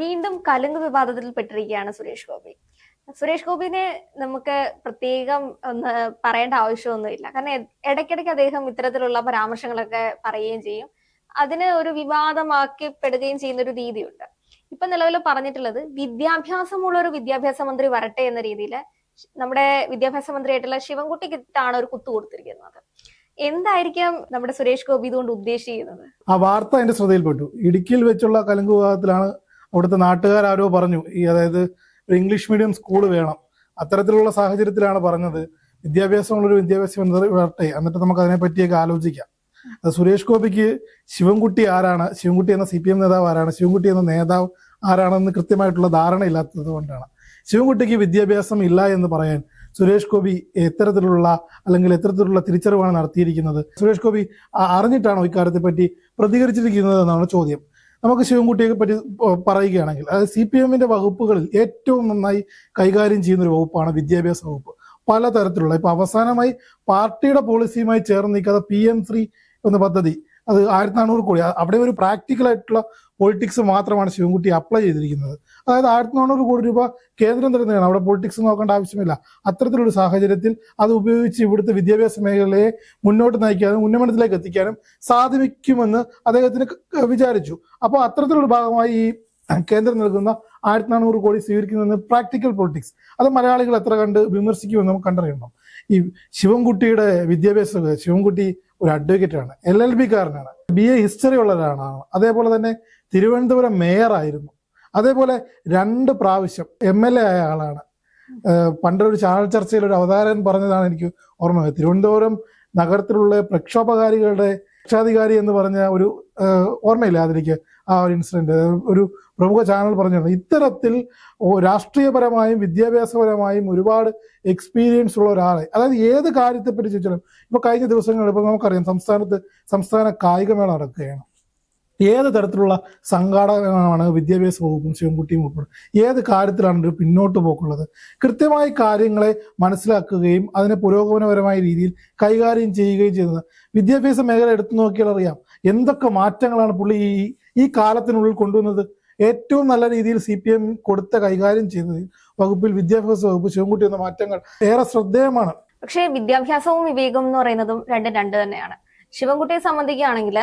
വീണ്ടും കലുങ്ക് വിവാദത്തിൽ പെട്ടിരിക്കുകയാണ് സുരേഷ് ഗോപി. സുരേഷ് ഗോപിനെ നമുക്ക് പ്രത്യേകം ഒന്ന് പറയേണ്ട ആവശ്യമൊന്നുമില്ല. കാരണം ഇടയ്ക്കിടയ്ക്ക് അദ്ദേഹം ഇത്തരത്തിലുള്ള പരാമർശങ്ങളൊക്കെ പറയുകയും ചെയ്യും. അതിന് ഒരു വിവാദമാക്കപ്പെടുകയും ചെയ്യുന്ന ഒരു രീതിയുണ്ട്. ഇപ്പൊ നിലവിൽ പറഞ്ഞിട്ടുള്ളത് വിദ്യാഭ്യാസമുള്ള ഒരു വിദ്യാഭ്യാസ മന്ത്രി വരട്ടെ എന്ന രീതിയിൽ നമ്മുടെ വിദ്യാഭ്യാസ മന്ത്രിയായിട്ടുള്ള ശിവൻകുട്ടിക്കിട്ടാണ് ഒരു കുത്തു കൊടുത്തിരിക്കുന്നത്. എന്തായിരിക്കും നമ്മുടെ സുരേഷ് ഗോപി ഇതുകൊണ്ട് ഉദ്ദേശിക്കുന്നത്? ആ വാർത്ത എന്റെ ശ്രദ്ധയിൽപ്പെട്ടു. ഇടുക്കിയിൽ വെച്ചുള്ള കലുങ്ക് വിഭാഗത്തിലാണ് അവിടുത്തെ നാട്ടുകാരോ പറഞ്ഞു ഈ അതായത് ഒരു ഇംഗ്ലീഷ് മീഡിയം സ്കൂൾ വേണം. അത്തരത്തിലുള്ള സാഹചര്യത്തിലാണ് പറഞ്ഞത്. വിദ്യാഭ്യാസമുള്ള ഒരു വിദ്യാഭ്യാസം വരട്ടെ. എന്നിട്ട് നമുക്ക് അതിനെ പറ്റിയൊക്കെ ആലോചിക്കാം. അത് സുരേഷ് ഗോപിക്ക് ശിവൻകുട്ടി ആരാണ്? ശിവൻകുട്ടി എന്ന സി പി എം നേതാവ് ആരാണ്? ശിവൻകുട്ടി എന്ന നേതാവ് ആരാണെന്ന് കൃത്യമായിട്ടുള്ള ധാരണ ഇല്ലാത്തത് കൊണ്ടാണ്. ശിവൻകുട്ടിക്ക് വിദ്യാഭ്യാസം ഇല്ല എന്ന് പറയാൻ സുരേഷ് ഗോപി എത്തരത്തിലുള്ള അല്ലെങ്കിൽ എത്തരത്തിലുള്ള തിരിച്ചറിവാണ് നടത്തിയിരിക്കുന്നത്. സുരേഷ് ഗോപി അറിഞ്ഞിട്ടാണോ ഇക്കാര്യത്തെ പറ്റി പ്രതികരിച്ചിരിക്കുന്നത് എന്നാണ് ചോദ്യം. നമുക്ക് ശിവൻകുട്ടിയെ പറ്റി പറയുകയാണെങ്കിൽ അതായത് സി പി എമ്മിന്റെ വകുപ്പുകളിൽ ഏറ്റവും നന്നായി കൈകാര്യം ചെയ്യുന്ന ഒരു വകുപ്പാണ് വിദ്യാഭ്യാസ വകുപ്പ്. പലതരത്തിലുള്ള ഇപ്പൊ അവസാനമായി പാർട്ടിയുടെ പോളിസിയുമായി ചേർന്ന് നിൽക്കാതെ പി എം ശ്രീ എന്ന പദ്ധതി അത് ആയിരത്തി നാനൂറ് കോടി അവിടെ ഒരു പ്രാക്ടിക്കൽ ആയിട്ടുള്ള പൊളിറ്റിക്സ് മാത്രമാണ് ശിവൻകുട്ടി അപ്ലൈ ചെയ്തിരിക്കുന്നത്. അതായത് ആയിരത്തി നാനൂറ് കോടി രൂപ കേന്ദ്രം തരുന്നതാണ്. അവിടെ പൊളിറ്റിക്സ് നോക്കേണ്ട ആവശ്യമില്ല. അത്തരത്തിലൊരു സാഹചര്യത്തിൽ അത് ഉപയോഗിച്ച് ഇവിടുത്തെ വിദ്യാഭ്യാസ മേഖലയെ മുന്നോട്ട് നയിക്കാനും ഉന്നമനത്തിലേക്ക് എത്തിക്കാനും സാധിക്കുമെന്ന് അദ്ദേഹത്തിന് വിചാരിച്ചു. അപ്പോൾ അത്തരത്തിലൊരു ഭാഗമായി ഈ കേന്ദ്രം നൽകുന്ന ആയിരത്തി നാനൂറ് കോടി സ്വീകരിക്കുന്നതെന്ന് പ്രാക്ടിക്കൽ പൊളിറ്റിക്സ് അത് മലയാളികൾ എത്ര കണ്ട് വിമർശിക്കുമെന്ന് നമുക്ക് കണ്ടറിയണം. ഈ ശിവൻകുട്ടിയുടെ വിദ്യാഭ്യാസ ശിവൻകുട്ടി ഒരു അഡ്വക്കേറ്റാണ് എൽ എൽ ബി കാരനാണ്. ബി എ ഹിസ്റ്ററി ഉള്ള ഒരാളാണ് അതേപോലെ തന്നെ തിരുവനന്തപുരം മേയറായിരുന്നു. അതേപോലെ രണ്ട് പ്രാവശ്യം എം എൽ എ ആയ ആളാണ്. പണ്ടൊരു ചാനൽ ചർച്ചയിൽ ഒരു അവതാരൻ പറഞ്ഞതാണ് എനിക്ക് ഓർമ്മ. തിരുവനന്തപുരം നഗരത്തിലുള്ള പ്രക്ഷോഭകാരികളുടെ രക്ഷാധികാരി എന്ന് പറഞ്ഞ ഒരു ഓർമ്മയില്ല അതിലേക്ക് ആ ഒരു ഇൻസിഡന്റ് ഒരു പ്രമുഖ ചാനൽ പറഞ്ഞിരുന്നു. ഇത്തരത്തിൽ രാഷ്ട്രീയപരമായും വിദ്യാഭ്യാസപരമായും ഒരുപാട് എക്സ്പീരിയൻസ് ഉള്ള ഒരാളെ. അതായത് ഏത് കാര്യത്തെപ്പറ്റി ചോദിച്ചാലും ഇപ്പൊ കഴിഞ്ഞ ദിവസങ്ങളിൽ ഇപ്പൊ നമുക്കറിയാം സംസ്ഥാനത്ത് സംസ്ഥാന കായികമേള നടക്കുകയാണ്. ഏത് തരത്തിലുള്ള സംഘാടനമാണ് വിദ്യാഭ്യാസ വകുപ്പും ശിവൻകുട്ടിയും ഉൾപ്പെടെ ഏത് കാര്യത്തിലാണ് ഒരു പിന്നോട്ട് പോക്കുള്ളത്? കൃത്യമായി കാര്യങ്ങളെ മനസ്സിലാക്കുകയും അതിനെ പുരോഗമനപരമായ രീതിയിൽ കൈകാര്യം ചെയ്യുകയും ചെയ്യുന്നത്. വിദ്യാഭ്യാസ മേഖല എടുത്തു നോക്കിയാൽ അറിയാം എന്തൊക്കെ മാറ്റങ്ങളാണ് പുള്ളി ഈ ഈ കാലത്തിനുള്ളിൽ കൊണ്ടുവന്നത്. ഏറ്റവും നല്ല രീതിയിൽ സി പി എം കൊടുത്ത കൈകാര്യം ചെയ്തത് വകുപ്പിൽ വിദ്യാഭ്യാസ വകുപ്പ് ശിവൻകുട്ടി എന്ന മാറ്റങ്ങൾ ഏറെ ശ്രദ്ധേയമാണ്. പക്ഷേ വിദ്യാഭ്യാസവും വിവേകവും എന്ന് പറയുന്നതും രണ്ടും രണ്ട് തന്നെയാണ്. ശിവൻകുട്ടിയെ സംബന്ധിക്കുകയാണെങ്കിൽ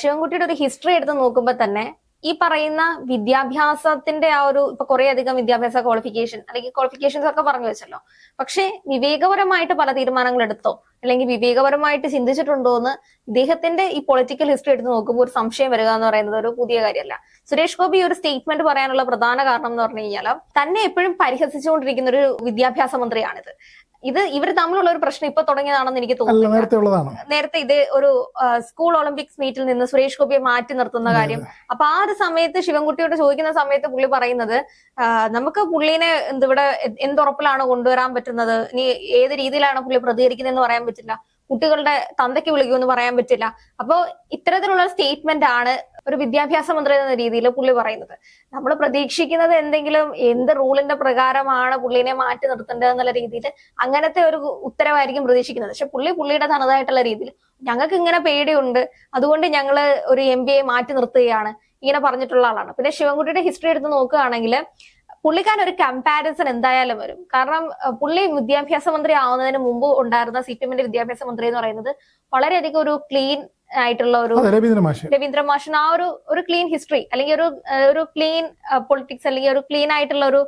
ശിവൻകുട്ടിയുടെ ഒരു ഹിസ്റ്ററി എടുത്ത് നോക്കുമ്പോൾ തന്നെ ഈ പറയുന്ന വിദ്യാഭ്യാസത്തിന്റെ ആ ഒരു ഇപ്പൊ കുറെ അധികം വിദ്യാഭ്യാസ ക്വാളിഫിക്കേഷൻ അല്ലെങ്കിൽ ക്വാളിഫിക്കേഷൻസ് ഒക്കെ പറഞ്ഞു വെച്ചല്ലോ. പക്ഷേ വിവേകപരമായിട്ട് പല തീരുമാനങ്ങൾ എടുത്തോ അല്ലെങ്കിൽ വിവേകപരമായിട്ട് ചിന്തിച്ചിട്ടുണ്ടോ എന്ന് ഇദ്ദേഹത്തിന്റെ ഈ പൊളിറ്റിക്കൽ ഹിസ്റ്ററി എടുത്ത് നോക്കുമ്പോൾ ഒരു സംശയം വരിക എന്ന് പറയുന്നത് ഒരു പുതിയ കാര്യമല്ല. സുരേഷ് ഗോപി ഒരു സ്റ്റേറ്റ്മെന്റ് പറയാനുള്ള പ്രധാന കാരണം എന്ന് പറഞ്ഞു കഴിഞ്ഞാൽ തന്നെ എപ്പോഴും പരിഹസിച്ചുകൊണ്ടിരിക്കുന്ന ഒരു വിദ്യാഭ്യാസ മന്ത്രിയാണിത്. ഇത് ഇവർ തമ്മിലുള്ള ഒരു പ്രശ്നം ഇപ്പൊ തുടങ്ങിയതാണെന്ന് എനിക്ക് തോന്നുന്നു നേരത്തെ ഉള്ളതാണ്. നേരത്തെ ഇത് ഒരു സ്കൂൾ ഒളിമ്പിക്സ് മീറ്റിൽ നിന്ന് സുരേഷ് ഗോപിയെ മാറ്റി നിർത്തുന്ന കാര്യം. അപ്പൊ ആ ഒരു സമയത്ത് ശിവൻകുട്ടിയോട് ചോദിക്കുന്ന സമയത്ത് പുള്ളി പറയുന്നത് നമുക്ക് പുള്ളീനെ എന്തിവിടെ എന്തുറപ്പിലാണ് കൊണ്ടുവരാൻ പറ്റുന്നത്? ഇനി ഏത് രീതിയിലാണ് പുള്ളി പ്രതികരിക്കുന്നതെന്ന് പറയാൻ പറ്റില്ല. കുട്ടികളുടെ തന്തയ്ക്ക് വിളിക്കുമെന്ന് പറയാൻ പറ്റില്ല. അപ്പോ ഇത്തരത്തിലുള്ള സ്റ്റേറ്റ്മെന്റ് ആണ് ഒരു വിദ്യാഭ്യാസ മന്ത്രി എന്ന രീതിയിൽ പുള്ളി പറയുന്നത്. നമ്മൾ പ്രതീക്ഷിക്കുന്നത് എന്തെങ്കിലും എന്ത് റൂളിന്റെ പ്രകാരമാണ് പുള്ളിനെ മാറ്റി നിർത്തേണ്ടത് എന്നുള്ള രീതിയിൽ അങ്ങനത്തെ ഒരു ഉത്തരവായിരിക്കും പ്രതീക്ഷിക്കുന്നത്. പക്ഷെ പുള്ളി പുള്ളിയുടെ തനതായിട്ടുള്ള രീതിയിൽ ഞങ്ങൾക്ക് ഇങ്ങനെ പേടിയുണ്ട്. അതുകൊണ്ട് ഞങ്ങൾ ഒരു എം ബി എ മാറ്റി നിർത്തുകയാണ്. ഇങ്ങനെ പറഞ്ഞിട്ടുള്ള ആളാണ്. പിന്നെ ശിവൻകുട്ടിയുടെ ഹിസ്റ്ററി എടുത്ത് നോക്കുകയാണെങ്കിൽ പുള്ളിക്കാരൻ ഒരു കമ്പാരിസൺ എന്തായാലും വരും. കാരണം പുള്ളി വിദ്യാഭ്യാസ മന്ത്രി ആവുന്നതിന് മുമ്പ് ഉണ്ടായിരുന്ന സി പി എമ്മിന്റെ വിദ്യാഭ്യാസ മന്ത്രി എന്ന് പറയുന്നത് വളരെയധികം ഒരു ക്ലീൻ ആയിട്ടുള്ള ഒരു രവീന്ദ്ര മാഷൻ മാഷിന് ആ ഒരു ഒരു ക്ലീൻ ഹിസ്റ്ററി അല്ലെങ്കിൽ ഒരു ഒരു ക്ലീൻ പൊളിറ്റിക്സ് അല്ലെങ്കിൽ ഒരു ക്ലീൻ ആയിട്ടുള്ള ഒരു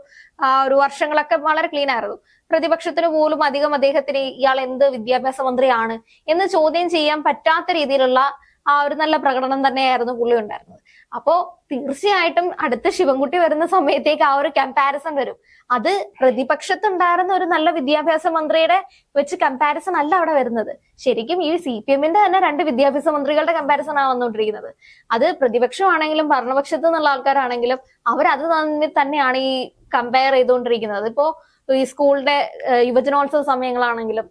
ആ ഒരു വർഷങ്ങളൊക്കെ വളരെ ക്ലീൻ ആയിരുന്നു. പ്രതിപക്ഷത്തിന് പോലും അധികം അദ്ദേഹത്തിന് ഇയാൾ എന്ത് വിദ്യാഭ്യാസ മന്ത്രിയാണ് എന്ന് ചോദ്യം ചെയ്യാൻ പറ്റാത്ത രീതിയിലുള്ള ആ ഒരു നല്ല പ്രകടനം തന്നെയായിരുന്നു പുള്ളി ഉണ്ടായിരുന്നത്. അപ്പോ തീർച്ചയായിട്ടും അടുത്ത ശിവൻകുട്ടി വരുന്ന സമയത്തേക്ക് ആ ഒരു കമ്പാരിസൺ വരും. അത് പ്രതിപക്ഷത്തുണ്ടായിരുന്ന ഒരു നല്ല വിദ്യാഭ്യാസ മന്ത്രിയുടെ വെച്ച് കമ്പാരിസൺ അല്ല അവിടെ വരുന്നത്. ശരിക്കും ഈ സി പി എമ്മിന്റെ തന്നെ രണ്ട് വിദ്യാഭ്യാസ മന്ത്രികളുടെ കമ്പാരിസൺ ആണ് വന്നുകൊണ്ടിരിക്കുന്നത്. അത് പ്രതിപക്ഷമാണെങ്കിലും ഭരണപക്ഷത്ത് നിന്നുള്ള ആൾക്കാരാണെങ്കിലും അവരത് തന്നെയാണ് ഈ കമ്പയർ ചെയ്തുകൊണ്ടിരിക്കുന്നത്. ഇപ്പോ ഈ സ്കൂളിന്റെ യുവജനോത്സവ സമയങ്ങളാണെങ്കിലും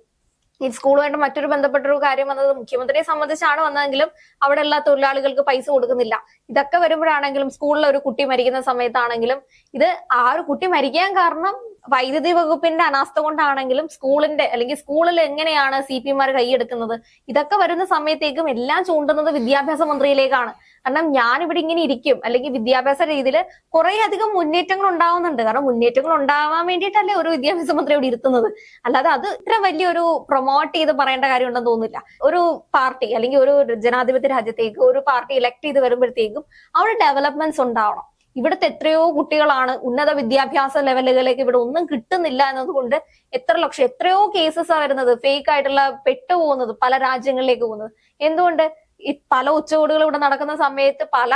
ഈ സ്കൂളുമായിട്ട് മറ്റൊരു ബന്ധപ്പെട്ട ഒരു കാര്യം വന്നത് മുഖ്യമന്ത്രിയെ സംബന്ധിച്ചാണ് വന്നതെങ്കിലും അവിടെ ഉള്ള തൊഴിലാളികൾക്ക് പൈസ കൊടുക്കുന്നില്ല. ഇതൊക്കെ വരുമ്പോഴാണെങ്കിലും സ്കൂളിൽ ഒരു കുട്ടി മരിക്കുന്ന സമയത്താണെങ്കിലും ഇത് ആ ഒരു കുട്ടി മരിക്കാൻ കാരണം വൈദ്യുതി വകുപ്പിന്റെ അനാസ്ഥ കൊണ്ടാണെങ്കിലും സ്കൂളിന്റെ അല്ലെങ്കിൽ സ്കൂളിൽ എങ്ങനെയാണ് സി പി മാർ കൈയെടുക്കുന്നത്? ഇതൊക്കെ വരുന്ന സമയത്തേക്കും എല്ലാം ചൂണ്ടുന്നത് വിദ്യാഭ്യാസ മന്ത്രിയിലേക്കാണ്. കാരണം ഞാൻ ഇവിടെ ഇങ്ങനെ ഇരിക്കും. അല്ലെങ്കിൽ വിദ്യാഭ്യാസ രീതിയിൽ കുറെ അധികം മുന്നേറ്റങ്ങൾ ഉണ്ടാവുന്നുണ്ട്. കാരണം മുന്നേറ്റങ്ങൾ ഉണ്ടാവാൻ വേണ്ടിയിട്ടല്ലേ ഒരു വിദ്യാഭ്യാസ മന്ത്രി ഇവിടെ ഇരുത്തുന്നത്. അല്ലാതെ അത് ഇത്ര വലിയൊരു പ്രൊമോട്ട് ചെയ്ത് പറയേണ്ട കാര്യം ഉണ്ടെന്ന് തോന്നുന്നില്ല. ഒരു പാർട്ടി അല്ലെങ്കിൽ ഒരു ജനാധിപത്യ രാജ്യത്തേക്ക് ഒരു പാർട്ടി ഇലക്ട് ചെയ്ത് വരുമ്പോഴത്തേക്കും അവിടെ ഡെവലപ്മെന്റ്സ് ഉണ്ടാവണം. ഇവിടുത്തെ എത്രയോ കുട്ടികളാണ് ഉന്നത വിദ്യാഭ്യാസ ലെവലുകളിലേക്ക് ഇവിടെ ഒന്നും കിട്ടുന്നില്ല എന്നതുകൊണ്ട് എത്ര ലക്ഷം എത്രയോ കേസസ് ആ വരുന്നത് ഫേക്ക് ആയിട്ടുള്ള പെട്ടുപോകുന്നത് പല രാജ്യങ്ങളിലേക്ക് പോകുന്നത്. എന്തുകൊണ്ട്? ഈ പല ഉച്ചകോടികൾ ഇവിടെ നടക്കുന്ന സമയത്ത് പല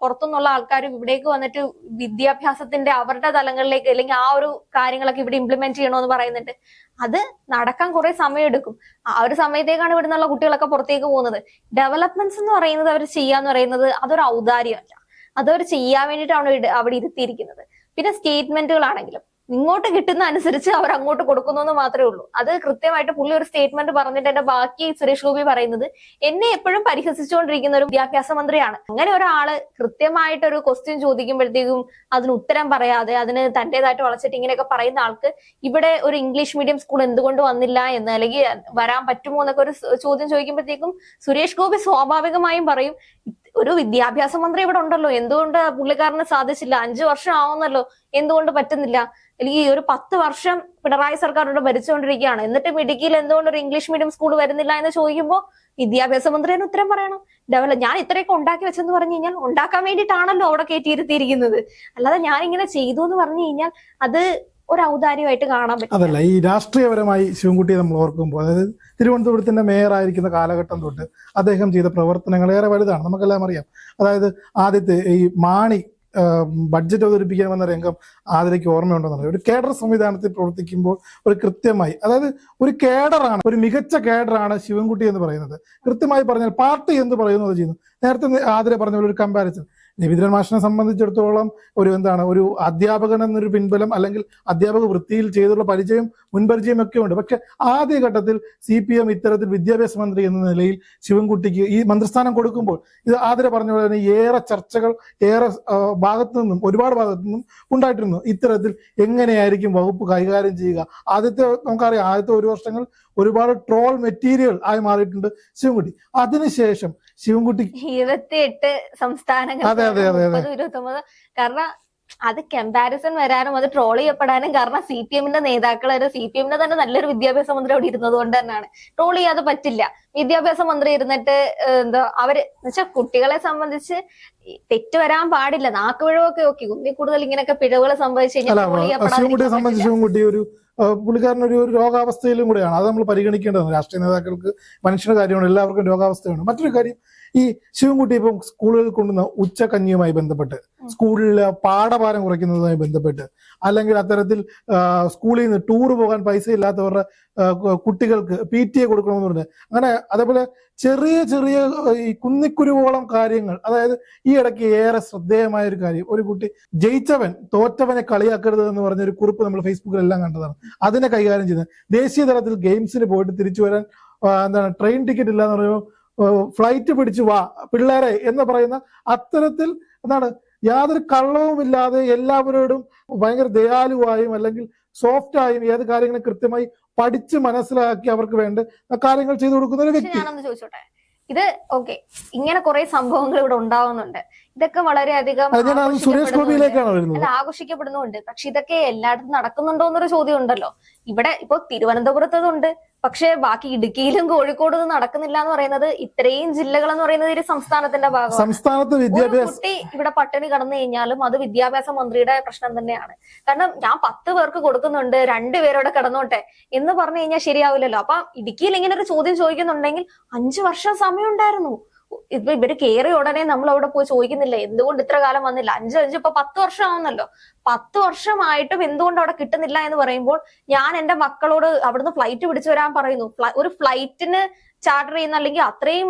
പുറത്തുനിന്നുള്ള ആൾക്കാരും ഇവിടേക്ക് വന്നിട്ട് വിദ്യാഭ്യാസത്തിന്റെ അവരുടെ തലങ്ങളിലേക്ക് അല്ലെങ്കിൽ ആ ഒരു കാര്യങ്ങളൊക്കെ ഇവിടെ ഇംപ്ലിമെന്റ് ചെയ്യണമെന്ന് പറയുന്നുണ്ട്. അത് നടക്കാൻ കുറെ സമയം എടുക്കും. ആ ഒരു സമയത്തേക്കാണ് ഇവിടെ നിന്നുള്ള കുട്ടികളൊക്കെ പുറത്തേക്ക് പോകുന്നത്. ഡെവലപ്മെന്റ്സ് എന്ന് പറയുന്നത് അവർ ചെയ്യാന്ന് പറയുന്നത് അതൊരു ഔദാര്യമല്ല. അതവർ ചെയ്യാൻ വേണ്ടിയിട്ടാണ് അവിടെ ഇരുത്തിയിരിക്കുന്നത്. പിന്നെ സ്റ്റേറ്റ്മെന്റുകളാണെങ്കിലും. ഇങ്ങോട്ട് കിട്ടുന്ന അനുസരിച്ച് അവർ അങ്ങോട്ട് കൊടുക്കുന്നു എന്ന് മാത്രമേ ഉള്ളൂ. അത് കൃത്യമായിട്ട് പുള്ളി ഒരു സ്റ്റേറ്റ്മെന്റ് പറഞ്ഞിട്ട് എന്റെ ബാക്കി സുരേഷ് ഗോപി പറയുന്നത് എന്നെ എപ്പോഴും പരിഹസിച്ചുകൊണ്ടിരിക്കുന്ന ഒരു വിദ്യാഭ്യാസ മന്ത്രിയാണ്. അങ്ങനെ ഒരാൾ കൃത്യമായിട്ട് ഒരു ക്വസ്റ്റ്യൻ ചോദിക്കുമ്പോഴത്തേക്കും അതിന് ഉത്തരം പറയാതെ അതിന് തന്റേതായിട്ട് വളച്ചിട്ട് ഇങ്ങനെയൊക്കെ പറയുന്ന ആൾക്ക് ഇവിടെ ഒരു ഇംഗ്ലീഷ് മീഡിയം സ്കൂൾ എന്തുകൊണ്ട് വന്നില്ല എന്ന് അല്ലെങ്കിൽ വരാൻ പറ്റുമോ എന്നൊക്കെ ഒരു ചോദ്യം ചോദിക്കുമ്പോഴത്തേക്കും സുരേഷ് ഗോപി സ്വാഭാവികമായും പറയും ഒരു വിദ്യാഭ്യാസ മന്ത്രി ഇവിടെ ഉണ്ടല്ലോ. എന്തുകൊണ്ട് പുള്ളിക്കാരന് സാധിച്ചില്ല? അഞ്ചു വർഷം ആവുന്നല്ലോ. എന്തുകൊണ്ട് പറ്റുന്നില്ല? അല്ലെങ്കിൽ ഒരു പത്ത് വർഷം പിണറായി സർക്കാർ ഇവിടെ ഭരിച്ചുകൊണ്ടിരിക്കുകയാണ്. എന്നിട്ട് ഇടുക്കിയിൽ എന്തുകൊണ്ട് ഒരു ഇംഗ്ലീഷ് മീഡിയം സ്കൂൾ വരുന്നില്ല എന്ന് ചോദിക്കുമ്പോൾ വിദ്യാഭ്യാസ മന്ത്രി അതിന് ഉത്തരം പറയണം. ഡെവലപ്പ് ഞാൻ ഇത്രയൊക്കെ ഉണ്ടാക്കി വെച്ചെന്ന് പറഞ്ഞു കഴിഞ്ഞാൽ ഉണ്ടാക്കാൻ വേണ്ടിയിട്ടാണല്ലോ അവിടെ കയറ്റിയിരുത്തിയിരിക്കുന്നത്. അല്ലാതെ ഞാൻ ഇങ്ങനെ ചെയ്തു എന്ന് പറഞ്ഞു കഴിഞ്ഞാൽ അത് ഒരു ഔദാര്യമായിട്ട് കാണാൻ പറ്റും അതല്ല ഈ രാഷ്ട്രീയപരമായി ശിവൻകുട്ടിയെ നമ്മൾ ഓർക്കുമ്പോൾ അതായത് തിരുവനന്തപുരത്തിന്റെ മേയർ ആയിരിക്കുന്ന കാലഘട്ടം തൊട്ട് അദ്ദേഹം ചെയ്ത പ്രവർത്തനങ്ങൾ ഏറെ വലുതാണ്. നമുക്കെല്ലാം അറിയാം. അതായത് ആദ്യത്തെ ഈ മാണി ബഡ്ജറ്റ് അവതരിപ്പിക്കാൻ വന്ന രംഗം ആതിരയ്ക്ക് ഓർമ്മയുണ്ടെന്നുള്ളത്. ഒരു കേഡർ സംവിധാനത്തിൽ പ്രവർത്തിക്കുമ്പോൾ ഒരു കൃത്യമായി അതായത് ഒരു കേഡറാണ് ഒരു മികച്ച കേഡറാണ് ശിവൻകുട്ടി എന്ന് പറയുന്നത്. കൃത്യമായി പറഞ്ഞാൽ പാർട്ടി എന്ന് പറയുന്നത് ചെയ്യുന്നു. നേരത്തെ ആദര പറഞ്ഞ ഒരു കമ്പാരിസൺ രവീന്ദ്രൻ മാഷിനെ സംബന്ധിച്ചിടത്തോളം ഒരു എന്താണ് ഒരു അധ്യാപകൻ എന്നൊരു പിൻബലം അല്ലെങ്കിൽ അധ്യാപക വൃത്തിയിൽ ചെയ്തുള്ള പരിചയം മുൻപരിചയം ഒക്കെ ഉണ്ട്. പക്ഷെ ആദ്യഘട്ടത്തിൽ സി പി എം ഇത്തരത്തിൽ വിദ്യാഭ്യാസ മന്ത്രി എന്ന നിലയിൽ ശിവൻകുട്ടിക്ക് ഈ മന്ത്രിസ്ഥാനം കൊടുക്കുമ്പോൾ ഇത് ആതിര പറഞ്ഞ പോലെ തന്നെ ഏറെ ചർച്ചകൾ ഏറെ ഭാഗത്തു നിന്നും ഒരുപാട് ഭാഗത്തു നിന്നും ഉണ്ടായിട്ടിരുന്നു ഇത്തരത്തിൽ എങ്ങനെയായിരിക്കും വകുപ്പ് കൈകാര്യം ചെയ്യുക? ആദ്യത്തെ നമുക്കറിയാം ആദ്യത്തെ ഒരു വർഷങ്ങൾ ഒരുപാട് ട്രോൾ മെറ്റീരിയൽ ആയി മാറിയിട്ടുണ്ട് ശിവൻകുട്ടി. അതിനുശേഷം ശിവൻകുട്ടി ഇരുപത്തിയെട്ട് സംസ്ഥാനങ്ങൾ അതെ, അതെ, അതെ, അതെ. ഇരുപത്തൊമ്പത്. കാരണം അത് കമ്പാരിസൺ വരാനും അത് ട്രോൾ ചെയ്യപ്പെടാനും കാരണം സി പി എമ്മിന്റെ നേതാക്കൾ ഒരു സി പി എമ്മിന്റെ തന്നെ നല്ലൊരു വിദ്യാഭ്യാസ മന്ത്രി അവിടെ ഇരുന്നത് കൊണ്ട് തന്നെയാണ്. ട്രോൾ ചെയ്യാതെ പറ്റില്ല. വിദ്യാഭ്യാസ മന്ത്രി ഇരുന്നിട്ട് എന്താ അവർ എന്നുവെച്ചാൽ കുട്ടികളെ സംബന്ധിച്ച് തെറ്റ് വരാൻ പാടില്ല. നാക്കുപിഴവൊക്കെ ഓക്കെ ഒന്നിൽ കൂടുതൽ ഇങ്ങനെയൊക്കെ പിഴവുകൾ സംഭവിച്ചു കഴിഞ്ഞാൽ ഒരു ഒരു രോഗാവസ്ഥയിലും കൂടെയാണ്. അത് നമ്മൾ പരിഗണിക്കേണ്ടതാണ് രാഷ്ട്രീയ നേതാക്കൾക്ക് മനുഷ്യന് കാര്യമാണ് എല്ലാവർക്കും രോഗാവസ്ഥയാണ്. മറ്റൊരു കാര്യം ഈ ശിവൻകുട്ടി ഇപ്പം സ്കൂളുകളിൽ കൊണ്ടുവന്ന ഉച്ചക്കഞ്ഞിയുമായി ബന്ധപ്പെട്ട് സ്കൂളിലെ പാഠഭാരം കുറയ്ക്കുന്നതുമായി ബന്ധപ്പെട്ട് അല്ലെങ്കിൽ അത്തരത്തിൽ സ്കൂളിൽ നിന്ന് ടൂർ പോകാൻ പൈസ ഇല്ലാത്തവരുടെ കുട്ടികൾക്ക് പി ടി എ കൊടുക്കണമെന്ന് പറഞ്ഞ്. അങ്ങനെ അതേപോലെ ചെറിയ ചെറിയ ഈ കുന്നിക്കുരുവോളം കാര്യങ്ങൾ അതായത് ഈ ഇടയ്ക്ക് ഏറെ ശ്രദ്ധേയമായ ഒരു കാര്യം ഒരു കുട്ടി ജയിച്ചവൻ തോറ്റവനെ കളിയാക്കരുത് എന്ന് പറഞ്ഞ ഒരു കുറിപ്പ് നമ്മൾ ഫേസ്ബുക്കിലെല്ലാം കണ്ടതാണ്. അതിനെ കൈകാര്യം ചെയ്യുന്നത്. ദേശീയ തലത്തിൽ ഗെയിംസിന് പോയിട്ട് തിരിച്ചു വരാൻ എന്താണ് ട്രെയിൻ ടിക്കറ്റ് ഇല്ല എന്ന് പറയുമ്പോൾ ഫ്ലൈറ്റ് പിടിച്ചു വാ പിള്ളേരെ എന്ന് പറയുന്ന അത്തരത്തിൽ എന്താണ് യാതൊരു കള്ളവുമില്ലാതെ എല്ലാവരോടും ഭയങ്കര ദയാലുവായും അല്ലെങ്കിൽ സോഫ്റ്റ് ആയും ഏത് കാര്യങ്ങളും കൃത്യമായി പഠിച്ച് മനസ്സിലാക്കി അവർക്ക് വേണ്ട കാര്യങ്ങൾ ചെയ്തു കൊടുക്കുന്ന ഒരു വ്യക്തി. ഇത് ഓക്കെ ഇങ്ങനെ കുറെ സംഭവങ്ങൾ ഇവിടെ ഉണ്ടാവുന്നുണ്ട്. ഇതൊക്കെ വളരെയധികം അത് ആഘോഷിക്കപ്പെടുന്നുണ്ട്. പക്ഷെ ഇതൊക്കെ എല്ലായിടത്തും നടക്കുന്നുണ്ടോ എന്നൊരു ചോദ്യം ഉണ്ടല്ലോ. ഇവിടെ ഇപ്പൊ തിരുവനന്തപുരത്ത് ഇതുണ്ട് പക്ഷെ ബാക്കി ഇടുക്കിയിലും കോഴിക്കോടും നടക്കുന്നില്ല എന്ന് പറയുന്നത് ഇത്രയും ജില്ലകൾ എന്ന് പറയുന്നത് ഒരു സംസ്ഥാനത്തിന്റെ ഭാഗമാണ്. സംസ്ഥാനത്ത് ഒരു വിദ്യാഭ്യാസ കുട്ടി ഇവിടെ പട്ടിണി കടന്നു കഴിഞ്ഞാലും അത് വിദ്യാഭ്യാസ മന്ത്രിയുടെ പ്രശ്നം തന്നെയാണ്. കാരണം ഞാൻ പത്ത് പേർക്ക് കൊടുക്കുന്നുണ്ട് രണ്ടുപേരോടെ കിടന്നോട്ടെ എന്ന് പറഞ്ഞു കഴിഞ്ഞാൽ ശരിയാവില്ലല്ലോ. അപ്പൊ ഇടുക്കിയിൽ ഇങ്ങനെ ഒരു ചോദ്യം ചോദിക്കുന്നുണ്ടെങ്കിൽ അഞ്ചു വർഷം സമയം ഉണ്ടായിരുന്നു ഇപ്പൊ ഇവർ കേറി ഉടനെ നമ്മൾ അവിടെ പോയി ചോദിക്കുന്നില്ല എന്തുകൊണ്ട് ഇത്ര കാലം വന്നില്ല? അഞ്ച് അഞ്ച് ഇപ്പൊ പത്ത് വർഷം ആവുന്നല്ലോ പത്ത് വർഷമായിട്ടും എന്തുകൊണ്ട് അവിടെ കിട്ടുന്നില്ല എന്ന് പറയുമ്പോൾ ഞാൻ എന്റെ മക്കളോട് അവിടുന്ന് ഫ്ലൈറ്റ് പിടിച്ചു വരാൻ പറയുന്നു. ഒരു ഫ്ലൈറ്റിന് ചാർട്ടർ ചെയ്യുന്ന അല്ലെങ്കിൽ അത്രയും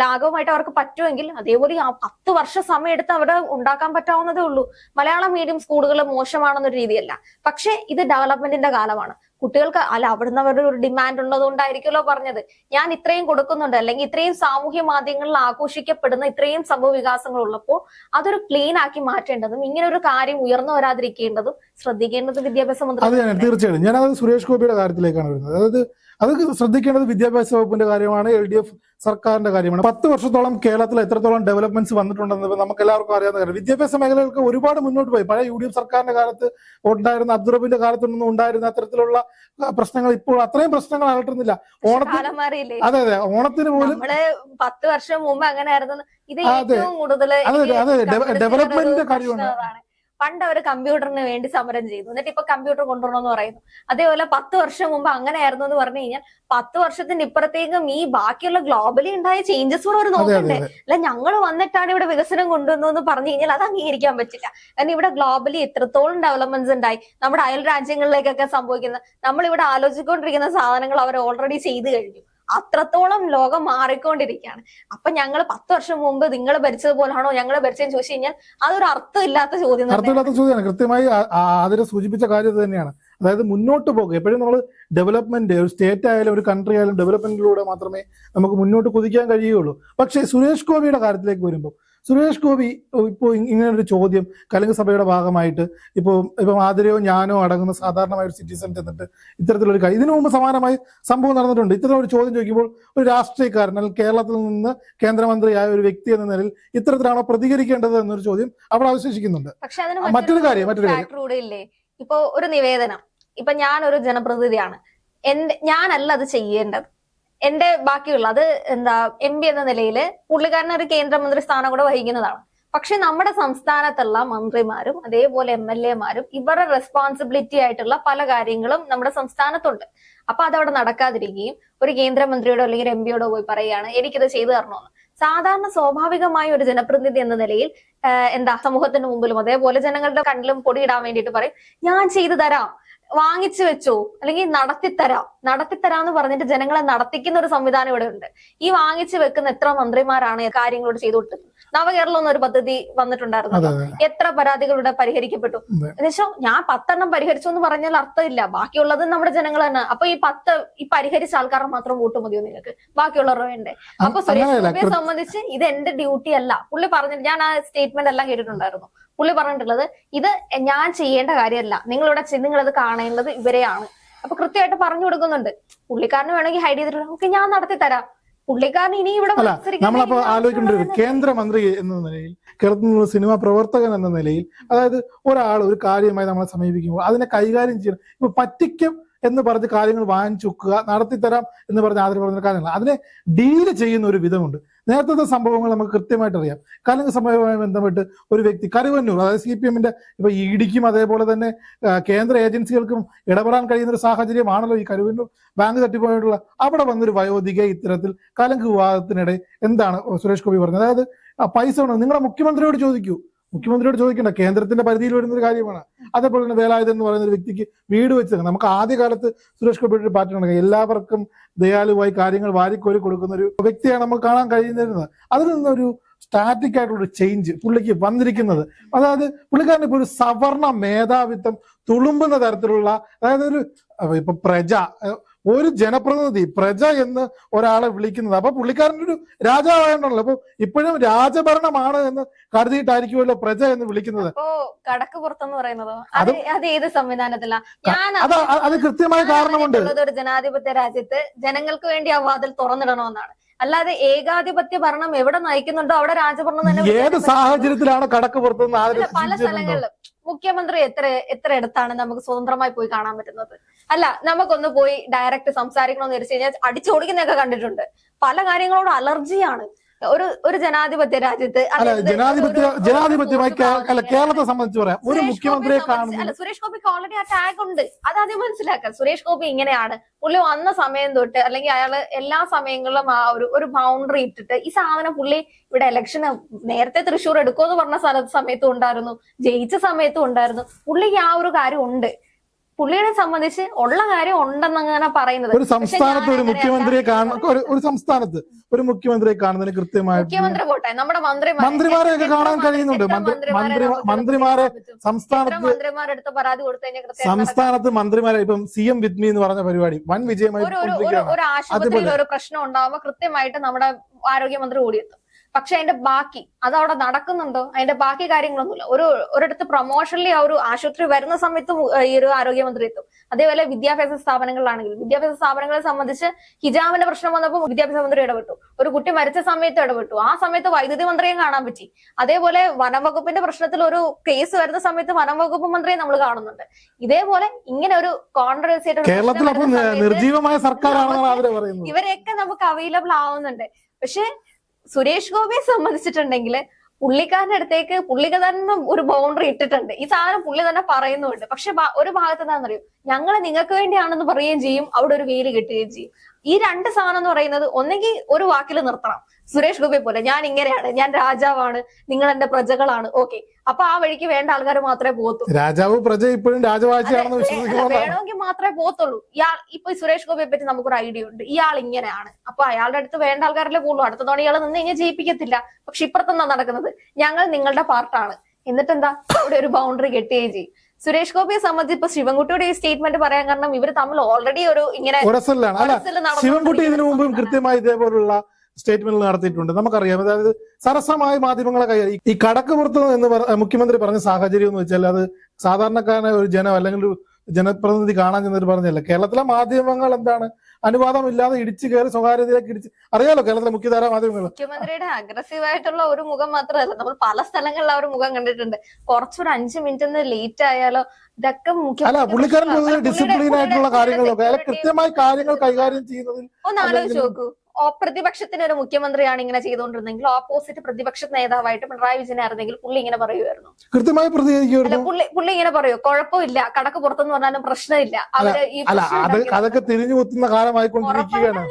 ലാഘവുമായിട്ട് അവർക്ക് പറ്റുമെങ്കിൽ അതേപോലെ ആ പത്ത് വർഷം സമയം എടുത്ത് അവിടെ ഉണ്ടാക്കാൻ പറ്റാവുന്നതേ ഉള്ളൂ. മലയാളം മീഡിയം സ്കൂളുകൾ മോശമാണെന്നൊരു രീതിയല്ല. പക്ഷെ ഇത് ഡെവലപ്മെന്റിന്റെ കാലമാണ്. കുട്ടികൾക്ക് അല്ല അവിടുന്ന് അവരുടെ ഒരു ഡിമാൻഡ് ഉള്ളതുകൊണ്ടായിരിക്കുമല്ലോ പറഞ്ഞത്. ഞാൻ ഇത്രയും കൊടുക്കുന്നുണ്ട് അല്ലെങ്കിൽ ഇത്രയും സാമൂഹ്യ മാധ്യമങ്ങളിൽ ആഘോഷിക്കപ്പെടുന്ന ഇത്രയും സംഭവ വികാസങ്ങൾ ഉള്ളപ്പോൾ അതൊരു ക്ലീൻ ആക്കി മാറ്റേണ്ടതും ഇങ്ങനെ ഒരു കാര്യം ഉയർന്നു വരാതിരിക്കേണ്ടതും ശ്രദ്ധിക്കേണ്ടത് വിദ്യാഭ്യാസ മന്ത്രി അത് ഞാൻ തീർച്ചയായും ഞാനത് സുരേഷ് ഗോപിയുടെ കാര്യത്തിലേക്കാണ് വരുന്നത്. അതായത് അത് ശ്രദ്ധിക്കേണ്ടത് വിദ്യാഭ്യാസ വകുപ്പിന്റെ കാര്യമാണ് എൽ ഡി എഫ് സർക്കാരിന്റെ കാര്യമാണ്. പത്ത് വർഷത്തോളം കേരളത്തിൽ എത്രത്തോളം ഡെവലപ്മെന്റ്സ് വന്നിട്ടുണ്ടെന്ന് നമുക്ക് എല്ലാവർക്കും അറിയാവുന്ന കാര്യം. വിദ്യാഭ്യാസ മേഖലകൾക്ക് ഒരുപാട് മുന്നോട്ട് പോയി. പഴയ യു ഡി എഫ് സർക്കാരിന്റെ കാലത്ത് ഉണ്ടായിരുന്ന അബ്ദുറബിന്റെ കാലത്തൊന്നും ഉണ്ടായിരുന്ന അത്തരത്തിലുള്ള പ്രശ്നങ്ങൾ ഇപ്പോൾ അത്രയും പ്രശ്നങ്ങൾ അകറ്റുന്നില്ല ഓണത്തിന് അതെ അതെ. ഓണത്തിന് പോലും പത്ത് വർഷം മുമ്പ് അങ്ങനെ ആയിരുന്നു അതെ, അതെ, ഡെവലപ്മെന്റിന്റെ കാര്യമാണ്. പണ്ട് അവർ കമ്പ്യൂട്ടറിന് വേണ്ടി സമരം ചെയ്തു. എന്നിട്ട് ഇപ്പൊ കമ്പ്യൂട്ടർ കൊണ്ടുവരണമെന്ന് പറയുന്നു. അതേപോലെ പത്ത് വർഷം മുമ്പ് അങ്ങനെയായിരുന്നു എന്ന് പറഞ്ഞു കഴിഞ്ഞാൽ പത്ത് വർഷത്തിന്റെ ഇപ്പുറത്തേക്കും ഈ ബാക്കിയുള്ള ഗ്ലോബലി ഉണ്ടായ ചേഞ്ചസ് കൂടെ അവർ നോക്കണ്ടേ? അല്ല ഞങ്ങൾ വന്നിട്ടാണ് ഇവിടെ വികസനം കൊണ്ടുവന്നു പറഞ്ഞു കഴിഞ്ഞാൽ അത് അംഗീകരിക്കാൻ പറ്റില്ല. കാരണം ഇവിടെ ഗ്ലോബലി എത്രത്തോളം ഡെവലപ്മെന്റ്സ് ഉണ്ടായി. നമ്മുടെ അയൽ രാജ്യങ്ങളിലേക്കൊക്കെ സംഭവിക്കുന്നത് നമ്മൾ ഇവിടെ ആലോചിച്ചുകൊണ്ടിരിക്കുന്ന സാധനങ്ങൾ അവർ ഓൾറെഡി ചെയ്തു കഴിഞ്ഞു. അത്രത്തോളം ലോകം മാറിക്കൊണ്ടിരിക്കുകയാണ്. അപ്പൊ ഞങ്ങൾ പത്ത് വർഷം മുമ്പ് നിങ്ങൾ ഭരിച്ചതുപോലാണോ? ഞങ്ങൾ ഭരിച്ചതെന്ന് ചോദിച്ചു കഴിഞ്ഞാൽ അതൊരു അർത്ഥമില്ലാത്ത ചോദ്യം അർത്ഥമില്ലാത്ത ചോദ്യമാണ്. കൃത്യമായി അതിനെ സൂചിപ്പിച്ച കാര്യം തന്നെയാണ്. അതായത് മുന്നോട്ട് പോകുക. എപ്പോഴും നമ്മൾ ഡെവലപ്മെന്റ് ഒരു സ്റ്റേറ്റ് ആയാലും ഒരു കൺട്രി ആയാലും ഡെവലപ്മെന്റിലൂടെ മാത്രമേ നമുക്ക് മുന്നോട്ട് കുതിക്കാൻ കഴിയുകയുള്ളൂ. പക്ഷേ സുരേഷ് ഗോപിയുടെ കാര്യത്തിലേക്ക് വരുമ്പോൾ സുരേഷ് ഗോപി ഇപ്പോൾ ഇങ്ങനെ ഒരു ചോദ്യം കലിംഗ സഭയുടെ ഭാഗമായിട്ട് ഇപ്പോൾ ഇപ്പം ആതിരയോ ഞാനോ അടങ്ങുന്ന സാധാരണമായ ഒരു സിറ്റിസൺ ചെന്നിട്ട് ഇത്തരത്തിലൊരു കാര്യം ഇതിനു മുമ്പ് സമാനമായി സംഭവം നടന്നിട്ടുണ്ട്. ഇത്തരത്തിലൊരു ചോദ്യം ചോദിക്കുമ്പോൾ ഒരു രാഷ്ട്രീയക്കാരൻ അല്ലെങ്കിൽ കേരളത്തിൽ നിന്ന് കേന്ദ്രമന്ത്രിയായ ഒരു വ്യക്തി എന്ന നിലയിൽ ഇത്തരത്തിലാണോ പ്രതികരിക്കേണ്ടത് എന്നൊരു ചോദ്യം അവിടെ അവശേഷിക്കുന്നുണ്ട്. മറ്റൊരു കാര്യം, മറ്റൊരു കാര്യം. ഇപ്പോ ഒരു നിവേദനം. ഇപ്പൊ ഞാൻ ഒരു ജനപ്രതിനിധിയാണ്. എന്റെ ഞാനല്ല അത് ചെയ്യേണ്ടത്. എന്റെ ബാക്കിയുള്ള അത് എന്താ എം പി എന്ന നിലയിൽ പുള്ളിക്കാരൻ ഒരു കേന്ദ്രമന്ത്രി സ്ഥാനം കൂടെ വഹിക്കുന്നതാണ്. പക്ഷെ നമ്മുടെ സംസ്ഥാനത്തുള്ള മന്ത്രിമാരും അതേപോലെ എം എൽ എമാരും ഇവരുടെ റെസ്പോൺസിബിലിറ്റി ആയിട്ടുള്ള പല കാര്യങ്ങളും നമ്മുടെ സംസ്ഥാനത്തുണ്ട്. അപ്പൊ അതവിടെ നടക്കാതിരിക്കുകയും ഒരു കേന്ദ്രമന്ത്രിയോടോ അല്ലെങ്കിൽ എം പിയോടോ പോയി പറയുകയാണ് എനിക്കിത് ചെയ്തു തരണമെന്ന് സാധാരണ സ്വാഭാവികമായ ഒരു ജനപ്രതിനിധി എന്ന നിലയിൽ എന്താ സമൂഹത്തിന് മുമ്പിലും അതേപോലെ ജനങ്ങളുടെ കണ്ണിലും പൊടിയിടാൻ വേണ്ടിയിട്ട് പറയും ഞാൻ ചെയ്തു തരാം. വാങ്ങിച്ചു വെച്ചോ. അല്ലെങ്കിൽ നടത്തിത്തരാം. എന്ന് പറഞ്ഞിട്ട് ജനങ്ങളെ നടത്തിക്കുന്ന ഒരു സംവിധാനം ഇവിടെ ഉണ്ട്. ഈ വാങ്ങിച്ചു വെക്കുന്ന എത്ര മന്ത്രിമാരാണ് കാര്യങ്ങളോട് ചെയ്തു കൊടുത്തത് നവകേരളം എന്നൊരു പദ്ധതി വന്നിട്ടുണ്ടായിരുന്നു എത്ര പരാതികളുടെ പരിഹരിക്കപ്പെട്ടു. എന്നുവെച്ചാൽ ഞാൻ പത്തെണ്ണം പരിഹരിച്ചു എന്ന് പറഞ്ഞാൽ അർത്ഥമില്ല. ബാക്കിയുള്ളത് നമ്മുടെ ജനങ്ങൾ തന്നെ. അപ്പൊ ഈ പത്ത് ഈ പരിഹരിച്ച ആൾക്കാരെ മാത്രം വോട്ട് മതിയോ നിങ്ങൾക്ക്? ബാക്കിയുള്ളവർ വേണ്ടേ? അപ്പൊ സുരേഷ് ഗോപിയെ സംബന്ധിച്ച് ഇത് എന്റെ ഡ്യൂട്ടി അല്ല. പുള്ളി പറഞ്ഞിട്ട് ഞാൻ ആ സ്റ്റേറ്റ്മെന്റ് എല്ലാം കേട്ടിട്ടുണ്ടായിരുന്നു. പുള്ളി പറഞ്ഞിട്ടുള്ളത് ഇത് ഞാൻ ചെയ്യേണ്ട കാര്യമല്ല. നിങ്ങളിവിടെ നിങ്ങൾ അത് കാണേണ്ടത് ഇവരെയാണ്. അപ്പൊ കൃത്യമായിട്ട് പറഞ്ഞു കൊടുക്കുന്നുണ്ട്. പുള്ളിക്കാരന് വേണമെങ്കിൽ ഹൈഡ് ചെയ്തിട്ട് ഓക്കെ ഞാൻ നടത്തി തരാം. പുള്ളിക്കാരൻ ഇനി ഇവിടെ അല്ല, മത്സരിക്കാൻ നമ്മളപ്പോ കഴിയില്ല. ആലോചിക്കേണ്ട ഒരു കേന്ദ്രമന്ത്രി എന്ന നിലയിൽ കേരളത്തിൽ നിന്നുള്ള സിനിമാ പ്രവർത്തകൻ എന്ന നിലയിൽ അതായത് ഒരാൾ ഒരു കാര്യമായി നമ്മളെ സമീപിക്കുമ്പോൾ അതിനെ കൈകാര്യം ചെയ്യണം. ഇപ്പൊ പറ്റിക്കും എന്ന് പറഞ്ഞ് കാര്യങ്ങൾ വാങ്ങിച്ചു വെക്കുക നടത്തിത്തരാം എന്ന് പറഞ്ഞ് ആദ്യം പറഞ്ഞ കാര്യങ്ങൾ. അതിനെ ഡീൽ ചെയ്യുന്ന ഒരു വിധമുണ്ട്. നേരത്തെ സംഭവങ്ങൾ നമുക്ക് കൃത്യമായിട്ട് അറിയാം. കലങ്ക് സംഭവവുമായി ബന്ധപ്പെട്ട് ഒരു വ്യക്തി കരുവന്നൂർ അതായത് സി പി എമ്മിന്റെ ഇപ്പൊ ഇഡിക്കും അതേപോലെ തന്നെ കേന്ദ്ര ഏജൻസികൾക്കും ഇടപെടാൻ കഴിയുന്ന ഒരു സാഹചര്യമാണല്ലോ ഈ കരുവന്നൂർ. ബാങ്ക് തട്ടിപ്പോയിട്ടുള്ള അവിടെ വന്നൊരു വയോധിക ഇത്തരത്തിൽ കലങ്ക് വിവാദത്തിനിടെ എന്താണ് സുരേഷ് ഗോപി പറഞ്ഞത്? അതായത് പൈസ നിങ്ങളുടെ മുഖ്യമന്ത്രിയോട് ചോദിക്കൂ. മുഖ്യമന്ത്രിയോട് ചോദിക്കണ്ട. കേന്ദ്രത്തിന്റെ പരിധിയിൽ വരുന്ന ഒരു കാര്യമാണ്. അതേപോലെ തന്നെ വേലായുധൻ എന്ന് പറയുന്ന ഒരു വ്യക്തിക്ക് വീട് വെച്ച് നമുക്ക് ആദ്യകാലത്ത് സുരേഷ് ഗോപിയുടെ ഒരു പാറ്റേൺ ഉണ്ട് എല്ലാവർക്കും ദയാലുവായി കാര്യങ്ങൾ വാരിക്കോരി കൊടുക്കുന്ന ഒരു വ്യക്തിയാണ് നമുക്ക് കാണാൻ കഴിയുന്നത് അതിൽ നിന്നൊരു സ്റ്റാറ്റിക് ആയിട്ടുള്ള ഒരു ചേഞ്ച് പുള്ളിക്ക് വന്നിരിക്കുന്നത്. അതായത് പുള്ളിക്കാരൻ ഇപ്പൊ ഒരു സവർണ മേധാവിത്വം തുളുമ്പുന്ന തരത്തിലുള്ള അതായത് ഒരു ഇപ്പൊ പ്രജ ഒരു ജനപ്രതിനിധി പ്രജ എന്ന് ഒരാളെ വിളിക്കുന്നത്. അപ്പൊ പുള്ളിക്കാരൻ ഒരു രാജാവായിട്ടുണ്ടല്ലോ അപ്പൊ ഇപ്പോഴും രാജഭരണമാണ് എന്ന് കരുതിയിട്ടായിരിക്കുമല്ലോ പ്രജ എന്ന് വിളിക്കുന്നത്. കടക്ക് പുറത്തെന്ന് പറയുന്നതോ? അത് അത് ഏത് സംവിധാനത്തിലാ? ഞാൻ അത് അത് കൃത്യമായ കാരണമുണ്ട്. ഒരു ജനാധിപത്യ രാജ്യത്ത് ജനങ്ങൾക്ക് വേണ്ടി ആ വാതിൽ തുറന്നിടണമെന്നാണ്. അല്ലാതെ ഏകാധിപത്യ ഭരണം എവിടെ നയിക്കുന്നുണ്ടോ അവിടെ രാജഭരണം തന്നെ ഏത് സാഹചര്യത്തിലാണ് കടക്ക് പുറത്തുനിന്ന്. പല സ്ഥലങ്ങളിലും. മുഖ്യമന്ത്രി എത്ര എത്ര ഇടത്താണ് നമുക്ക് സ്വതന്ത്രമായി പോയി കാണാൻ പറ്റുന്നത്? അല്ല നമുക്കൊന്ന് പോയി ഡയറക്റ്റ് സംസാരിക്കണമെന്ന് വെച്ച് കഴിഞ്ഞാൽ അടിച്ചോടിക്കുന്നൊക്കെ കണ്ടിട്ടുണ്ട്. പല കാര്യങ്ങളോട് അലർജിയാണ് ഒരു ഒരു ജനാധിപത്യ രാജ്യത്ത് അല്ല ജനാധിപത്യ ജനാധിപത്യമായി അല്ല കേരളത്തെ സംബന്ധിച്ച് പറയാം. ഒരു മുഖ്യമന്ത്രിയെ കാണുന്നു സുരേഷ് ഗോപിക്ക് ഓൾറെഡി ആ ടാഗ് ഉണ്ട്. അത് ആദ്യം മനസ്സിലാക്കാം. സുരേഷ് ഗോപി ഇങ്ങനെയാണ്. പുള്ളി വന്ന സമയം തൊട്ട് അല്ലെങ്കിൽ അയാൾ എല്ലാ സമയങ്ങളിലും ആ ഒരു ഒരു ബൗണ്ടറി ഇട്ടിട്ട് ഈ സാധനം പുള്ളി ഇവിടെ ഇലക്ഷന് നേരത്തെ തൃശ്ശൂർ എടുക്കുമെന്ന് പറഞ്ഞ സ്ഥല സമയത്തും ഉണ്ടായിരുന്നു. ജയിച്ച സമയത്തും ഉണ്ടായിരുന്നു. പുള്ളിക്ക് ആ ഒരു കാര്യം ഉണ്ട്. പുള്ളിയെ സംബന്ധിച്ച് ഉള്ള കാര്യം ഉണ്ടെന്നങ്ങനെ പറയുന്നത്. ഒരു സംസ്ഥാനത്ത് ഒരു മുഖ്യമന്ത്രിയെ കാണുന്ന ഒരു സംസ്ഥാനത്ത് ഒരു മുഖ്യമന്ത്രിയെ കാണുന്നതിന് കൃത്യമായി മുഖ്യമന്ത്രി പോട്ടെ. നമ്മുടെ മന്ത്രിമാരെ മന്ത്രിമാരെയൊക്കെ കാണാൻ കഴിയുന്നുണ്ട്. മന്ത്രി മന്ത്രിമാരെ മന്ത്രി സംസ്ഥാനത്ത് മന്ത്രിമാരെടുത്ത് പരാതി കൊടുത്തു സംസ്ഥാനത്ത് മന്ത്രിമാരെ ഇപ്പം സി എം വിദ്മി എന്ന് പറഞ്ഞ പരിപാടി വൻ വിജയമായി ഒരു ആശുപത്രിയിൽ ഒരു പ്രശ്നം ഉണ്ടാവുമ്പോ കൃത്യമായിട്ട് നമ്മുടെ ആരോഗ്യമന്ത്രി ഓടിയെത്തും പക്ഷെ അതിന്റെ ബാക്കി അത് അവിടെ നടക്കുന്നുണ്ടോ? അതിന്റെ ബാക്കി കാര്യങ്ങളൊന്നുമില്ല. ഒരു ഒരിടത്ത് പ്രൊമോഷനിൽ ആ ഒരു ആശുപത്രി വരുന്ന സമയത്ത് ഈ ഒരു ആരോഗ്യമന്ത്രി എത്തും അതേപോലെ വിദ്യാഭ്യാസ സ്ഥാപനങ്ങളിലാണെങ്കിലും വിദ്യാഭ്യാസ സ്ഥാപനങ്ങളെ സംബന്ധിച്ച് ഹിജാബിന്റെ പ്രശ്നം വന്നപ്പോൾ വിദ്യാഭ്യാസ മന്ത്രി ഇടപെട്ടു. ഒരു കുട്ടി മരിച്ച സമയത്ത് ഇടപെട്ടു. ആ സമയത്ത് വൈദ്യുതി മന്ത്രിയെ കാണാൻ പറ്റി. അതേപോലെ വനംവകുപ്പിന്റെ പ്രശ്നത്തിൽ ഒരു കേസ് വരുന്ന സമയത്ത് വനംവകുപ്പ് മന്ത്രിയെ നമ്മൾ കാണുന്നുണ്ട്. ഇതേപോലെ ഇങ്ങനെ ഒരു കോൺട്രവേഴ്സി ആയിട്ട് നിർജീവമായ സർക്കാരാണെന്നാണ് അവർ പറയുന്നത്. ഇവരെയൊക്കെ നമുക്ക് അവൈലബിൾ ആവുന്നുണ്ട്. പക്ഷെ സുരേഷ് ഗോപിയെ സംബന്ധിച്ചിട്ടുണ്ടെങ്കിൽ പുള്ളിക്കാരന്റെ അടുത്തേക്ക് പുള്ളിക്കാരൻ ഒരു ബൗണ്ടറി ഇട്ടിട്ടുണ്ട്. ഈ സാധനം പുള്ളി തന്നെ പറയുന്നുണ്ട്. പക്ഷെ ഒരു ഭാഗത്ത് എന്താണെന്നറിയോ? ഞങ്ങൾ നിങ്ങൾക്ക് വേണ്ടിയാണെന്ന് പറയുകയും ചെയ്യും അവിടെ ഒരു വേലി കിട്ടുകയും ചെയ്യും. ഈ രണ്ട് സാധനം എന്ന് പറയുന്നത് ഒന്നെങ്കിൽ ഒരു വാക്കിൽ നിർത്തണം. സുരേഷ് ഗോപി പോലെ ഞാൻ ഇങ്ങനെയാണ് ഞാൻ രാജാവാണ് നിങ്ങൾ എന്റെ പ്രജകളാണ്. ഓക്കെ അപ്പൊ ആ വഴിക്ക് വേണ്ട ആൾക്കാർ മാത്രമേ പോകത്തുള്ളൂ രാജാവ് പ്രജ ഇപ്പോഴും വേണമെങ്കിൽ മാത്രമേ പോകത്തുള്ളൂ. ഇയാൾ ഇപ്പൊ സുരേഷ് ഗോപിയെ പറ്റി നമുക്കൊരു ഐഡിയ ഉണ്ട്. ഇയാൾ ഇങ്ങനെയാണ്. അപ്പൊ അയാളുടെ അടുത്ത് വേണ്ട ആൾക്കാരല്ലേ പോകുള്ളൂ അടുത്ത തവണ ഇയാൾ നിന്ന് ഇങ്ങനെ ജയിപ്പിക്കത്തില്ല. പക്ഷെ ഇപ്പുറത്തെന്താ നടക്കുന്നത്? ഞങ്ങൾ നിങ്ങളുടെ പാർട്ടാണ്. എന്നിട്ട് എന്താ അവിടെ ഒരു ബൗണ്ടറി കെട്ടുകയും ചെയ്യും. സുരേഷ് ഗോപിയെ സംബന്ധിച്ച് ഇപ്പൊ ശിവൻകുട്ടിയുടെ ഈ സ്റ്റേറ്റ്മെന്റ് പറയാൻ കാരണം ഇവർ തമ്മിൽ ഓൾറെഡി ഒരു ഇങ്ങനെ ശിവൻകുട്ടി ഇതിനു മുമ്പും. കൃത്യമായി ഇതേപോലുള്ള സ്റ്റേറ്റ്മെന്റുകൾ നടത്തിയിട്ടുണ്ട്. നമുക്കറിയാം. അതായത് സരസമായ മാധ്യമങ്ങളെ കൈ ഈ കടക്ക് പുറത്ത് എന്ന് മുഖ്യമന്ത്രി പറഞ്ഞ സാഹചര്യം എന്ന് വെച്ചാൽ അത് സാധാരണക്കാരനായ ഒരു ജനം അല്ലെങ്കിൽ ഒരു ജനപ്രതിനിധി കാണാൻ ചെന്നൊരു പറഞ്ഞല്ല കേരളത്തിലെ മാധ്യമങ്ങൾ എന്താണ്? അനുവാദമില്ലാതെ ഇടിച്ചു കയറി സ്വകാര്യതയിലേക്ക് ഇടിച്ച് അറിയാലോ കേരളത്തിലെ മുഖ്യധാര മാധ്യമങ്ങൾ. മുഖ്യമന്ത്രിയുടെ അഗ്രസീവ് ആയിട്ടുള്ള ഒരു മുഖം മാത്രമല്ല. നമ്മൾ പല സ്ഥലങ്ങളിൽ ആ ഒരു മുഖം കണ്ടിട്ടുണ്ട്. കുറച്ചൊരു അഞ്ചു മിനിറ്റ് ഒന്ന് ലേറ്റ് ആയാലോ ഇതൊക്കെ അല്ല പുള്ളിക്കാരൻ ഡിസിപ്ലിൻ ആയിട്ടുള്ള കാര്യങ്ങളൊക്കെ അയാൾ കൃത്യമായി കാര്യങ്ങൾ കൈകാര്യം ചെയ്യുന്നതിൽ ഒന്ന് ആലോചിച്ച് നോക്കൂ. പ്രതിപക്ഷത്തിന് ഒരു മുഖ്യമന്ത്രിയാണ് ഇങ്ങനെ ചെയ്തുകൊണ്ടിരുന്നെങ്കിൽ ഓപ്പോസിറ്റ് പ്രതിപക്ഷ നേതാവായിട്ട് പിണറായി വിജയൻ ആയിരുന്നെങ്കിൽ പുള്ളി ഇങ്ങനെ പറയുമായിരുന്നു കൃത്യമായി പ്രതികരിക്കുന്നു പ്രതികരിക്കുമായിരുന്നു പുള്ളി പുള്ളി ഇങ്ങനെ പറയൂ കുഴപ്പമില്ല കടക്ക് പുറത്തെന്ന് പറഞ്ഞാലും പ്രശ്നമില്ല. അവർ ഈ അതൊക്കെ തിരിഞ്ഞു കുത്തുന്ന കാലമായിക്കൊണ്ടിരിക്കുകയാണ്.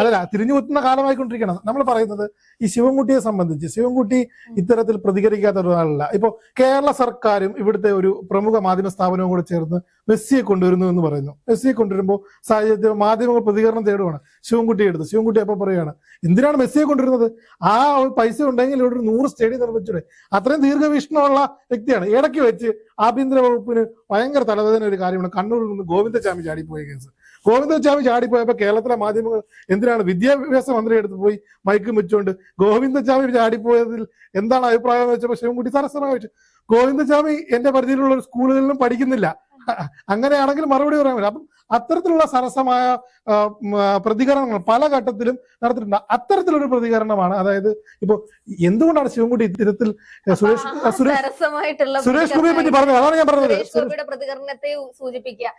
അല്ല തിരിഞ്ഞു കുത്തുന്ന കാലമായിക്കൊണ്ടിരിക്കണം നമ്മൾ പറയുന്നത് ഈ ശിവൻകുട്ടിയെ സംബന്ധിച്ച്. ശിവൻകുട്ടി ഇത്തരത്തിൽ പ്രതികരിക്കാത്ത ഒരാളല്ല. ഇപ്പൊ കേരള സർക്കാരും ഇവിടുത്തെ ഒരു പ്രമുഖ മാധ്യമ സ്ഥാപനവും കൂടെ ചേർന്ന് മെസ്സിയെ കൊണ്ടുവരുന്നു എന്ന് പറയുന്നു. മെസ്സിയെ കൊണ്ടുവരുമ്പോൾ സാഹചര്യത്തിൽ മാധ്യമങ്ങൾ പ്രതികരണം തേടുവാണ്. ശിവൻകുട്ടിയെ എടുത്ത്. ശിവൻകുട്ടി അപ്പൊ പറയുകയാണ് എന്തിനാണ് മെസ്സിയെ കൊണ്ടുവരുന്നത്? ആ പൈസ ഉണ്ടെങ്കിൽ ഇവിടെ ഒരു നൂറ് സ്റ്റേഡിയം നിർമ്മിച്ചൂടെ. അത്രയും ദീർഘവീക്ഷണമുള്ള വ്യക്തിയാണ്. ഇടയ്ക്ക് വെച്ച് ആഭ്യന്തര വകുപ്പിന് ഭയങ്കര തലവേദന ഒരു കാര്യമാണ്. കണ്ണൂരിൽ നിന്ന് ഗോവിന്ദചാമി ചാടിപ്പോയ കേസ്. ഗോവിന്ദചാമി ചാടിപ്പോയപ്പോ കേരളത്തിലെ മാധ്യമങ്ങൾ എന്തിനാണ് വിദ്യാഭ്യാസ മന്ത്രി എടുത്ത് പോയി മയക്കും വെച്ചുകൊണ്ട് ഗോവിന്ദചാമി ചാടിപ്പോയതിൽ എന്താണ് അഭിപ്രായം എന്ന് വെച്ചപ്പോൾ ശിവൻകുട്ടി സരസമായി വെച്ചു ഗോവിന്ദചാമി എന്റെ പരിധിയിലുള്ള സ്കൂളുകളിലും പഠിക്കുന്നില്ല. അങ്ങനെയാണെങ്കിൽ മറുപടി പറയാൻ പറ്റും അപ്പം അത്തരത്തിലുള്ള സരസമായ പ്രതികരണങ്ങൾ പല ഘട്ടത്തിലും നടത്തിയിട്ടുണ്ട്. അത്തരത്തിലൊരു പ്രതികരണമാണ് അതായത് ഇപ്പൊ എന്തുകൊണ്ടാണ് ശിവൻകുട്ടി ഇത്തരത്തിൽ സുരേഷ് സുരേഷ് ഗോപിയെ പറ്റി പറഞ്ഞത്. അതാണ് ഞാൻ പറഞ്ഞത്. പ്രതികരണത്തെ സൂചിപ്പിക്കുക.